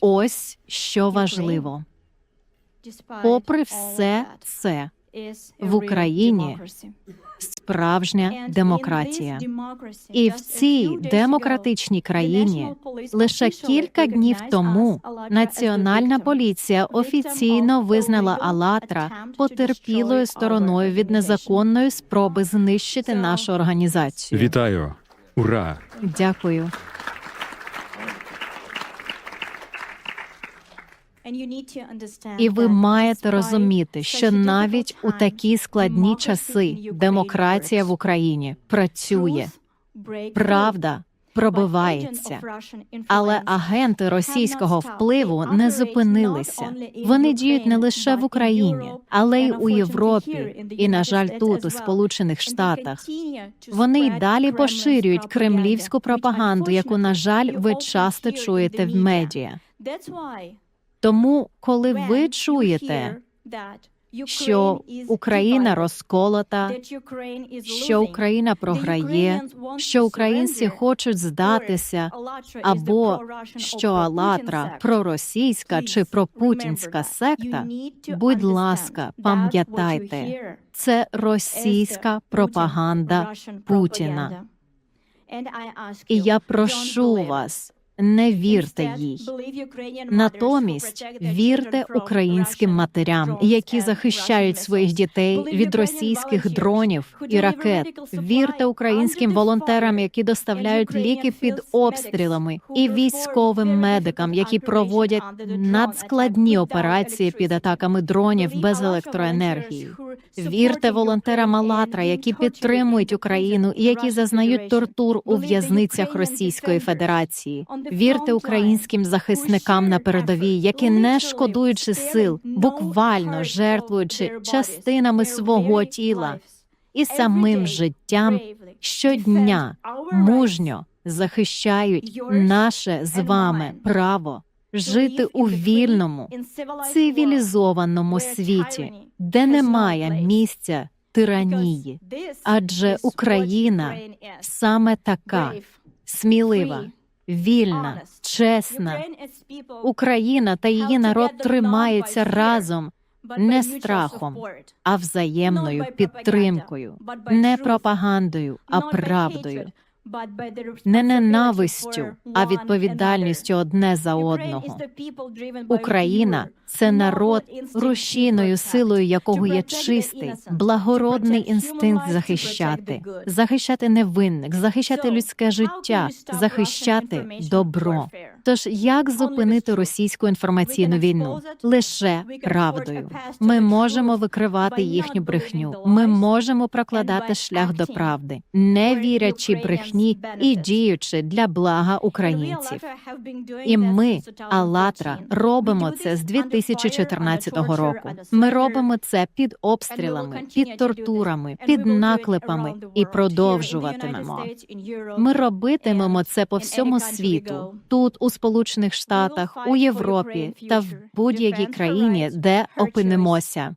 ось що важливо. Попри все це, в Україні справжня демократія. І в цій демократичній країні лише кілька днів тому Національна поліція офіційно визнала Алатра потерпілою стороною від незаконної спроби знищити нашу організацію. Вітаю! Ура! Дякую. І ви маєте розуміти, що навіть у такі складні часи демократія в Україні працює, правда пробивається. Але агенти російського впливу не зупинилися. Вони діють не лише в Україні, але й у Європі, і, на жаль, тут, у Сполучених Штатах. Вони й далі поширюють кремлівську пропаганду, яку, на жаль, ви часто чуєте в медіа. Тому, коли ви чуєте, що Україна розколота, що Україна програє, що українці хочуть здатися, або що Алатра проросійська чи пропутінська секта, будь ласка, пам'ятайте, це російська пропаганда Путіна. І я прошу вас. Не вірте їй. Натомість вірте українським матерям, які захищають своїх дітей від російських дронів і ракет. Вірте українським волонтерам, які доставляють ліки під обстрілами, і військовим медикам, які проводять надскладні операції під атаками дронів без електроенергії. Вірте волонтерам Алатра, які підтримують Україну і які зазнають тортур у в'язницях Російської Федерації. Вірте українським захисникам на передовій, які не шкодуючи сил, буквально жертвуючи частинами свого тіла і самим життям щодня мужньо захищають наше з вами право жити у вільному, цивілізованому світі, де немає місця тиранії, адже Україна саме така смілива, вільна, чесна. Україна та її народ тримаються разом не страхом, а взаємною підтримкою, не пропагандою, а правдою, не ненавистю, а відповідальністю одне за одного. Україна це народ, рушійною силою якого є чистий, благородний інстинкт захищати, захищати невинних, захищати людське життя, захищати добро. Тож як зупинити російську інформаційну війну? Лише правдою. Ми можемо викривати їхню брехню. Ми можемо прокладати шлях до правди, не вірячи брехні і діючи для блага українців. І ми, Алатра, робимо це з 2014 року. Ми робимо це під обстрілами, під тортурами, під наклепами і продовжуватимемо. Ми робитимемо це по всьому світу, тут у Сполучених Штатах, у Європі та в будь-якій країні, де опинимося.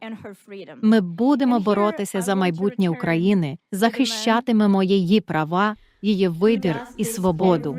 Ми будемо боротися за майбутнє України, захищатимемо її права, її вибір і свободу.